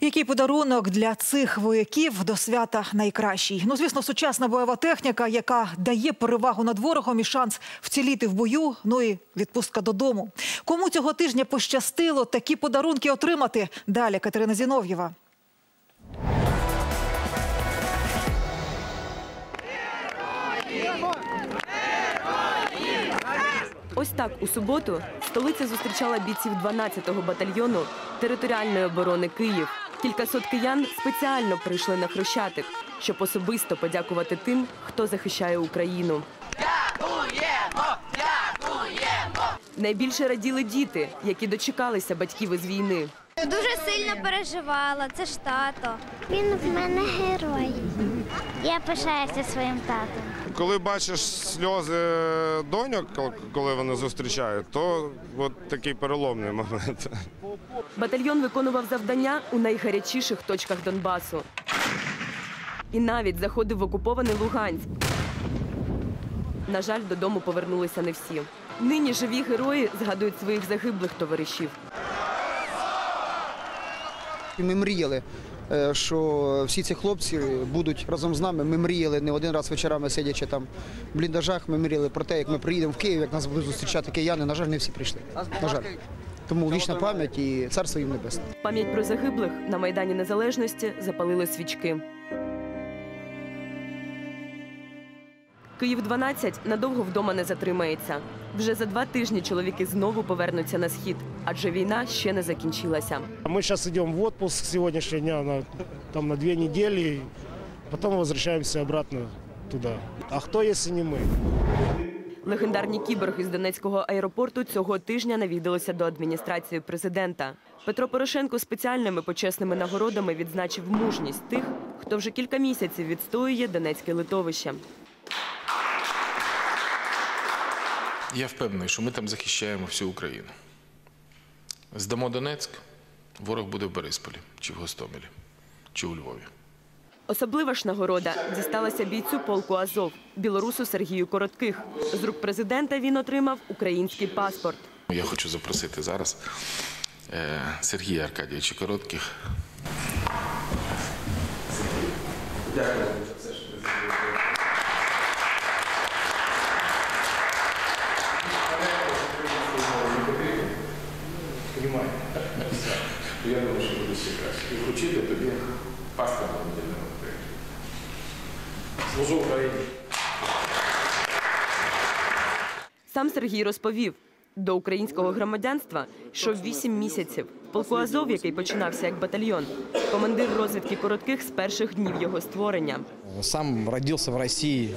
Який подарунок для цих вояків до свята найкращий? Ну, звісно, сучасна бойова техніка, яка дає перевагу над ворогом і шанс вціліти в бою. Ну і відпустка додому. Кому цього тижня пощастило такі подарунки отримати? Далі Катерина Зінов'єва. Ось так у суботу столиця зустрічала бійців 12-го батальйону територіальної оборони Київ. Кількасот киян спеціально прийшли на Хрещатик, щоб особисто подякувати тим, хто захищає Україну. Найбільше раділи діти, які дочекалися батьків із війни. Дуже сильно переживала, це ж тато. Він в мене герой. Я пишаюся своїм татом. Коли бачиш сльози доньок, коли вони зустрічають, то от такий переломний момент. Батальйон виконував завдання у найгарячіших точках Донбасу. І навіть заходив в окупований Луганськ. На жаль, додому повернулися не всі. Нині живі герої згадують своїх загиблих товаришів. І Ми мріяли, е, що всі ці хлопці будуть разом з нами. Ми мріяли не один раз вечорами сидячи там в бліндажах. Ми мріяли про те, як ми приїдемо в Київ, як нас будуть зустрічати кияни. На жаль, не всі прийшли. На жаль. Тому вічна пам'ять і царство їм небесне. Пам'ять про загиблих на Майдані Незалежності запалили свічки. Київ 12 надовго вдома не затримається. Вже за два тижні чоловіки знову повернуться на схід, адже війна ще не закінчилася. Мы сейчас идем в отпуск с сегодняшнего дня на, там, на две недели, потом возвращаемся обратно туда. А кто, если не мы? Легендарні кіборги з Донецького аеропорту цього тижня навідалися до адміністрації президента. Петро Порошенко спеціальними почесними нагородами відзначив мужність тих, хто вже кілька місяців відстоює Донецьке литовище. Я впевнений, що ми там захищаємо всю Україну. Здамо Донецьк, ворог буде в Борисполі, чи в Гостомелі, чи у Львові. Особлива ж нагорода дісталася бійцю полку Азов, білорусу Сергію Коротких. З рук президента він отримав український паспорт. Я хочу запросити зараз е, Сергія Аркадійовича Коротких. Я думаю, що буде ще краще. І вручити тобі паспорт громадянина України. Служу Україні. Сам Сергій розповів, до українського громадянства йшов 8 місяців. Полку Азов, який починався як батальйон, командир розвідки коротких з перших днів його створення. Сам родился в России,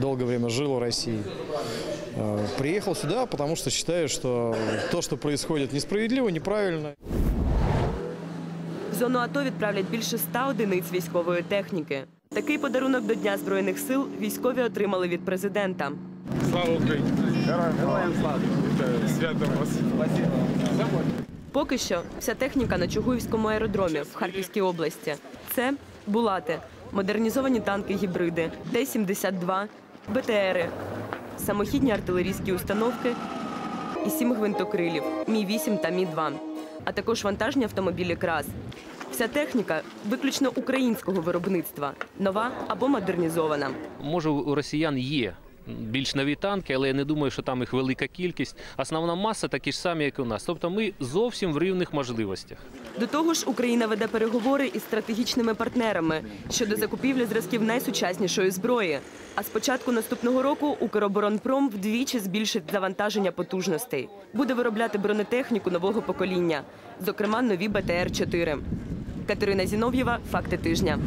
долгое время жил в России. Э, Приехал сюда, потому что считаю, что то, что происходит, несправедливо, неправильно. В зону АТО відправлять більше 100 одиниць військової техніки. Такий подарунок до Дня Збройних сил військові отримали від президента. Слава Україні! Героям слава! Свято вас! Поки що вся техніка на Чугуївському аеродромі в Харківській області. Це булати, модернізовані танки-гібриди, Т-72, БТРи, самохідні артилерійські установки і сім гвинтокрилів Мі-8 та Мі-2, а також вантажні автомобілі КРАС. Вся техніка виключно українського виробництва, нова або модернізована. Може, у росіян є більш нові танки, але я не думаю, що там їх велика кількість. Основна маса такі ж самі, як і у нас. Тобто ми зовсім в рівних можливостях. До того ж, Україна веде переговори із стратегічними партнерами щодо закупівлі зразків найсучаснішої зброї. А з початку наступного року Укроборонпром вдвічі збільшить завантаження потужностей. Буде виробляти бронетехніку нового покоління, зокрема нові БТР-4. Катерина Зінов'єва, факти тижня.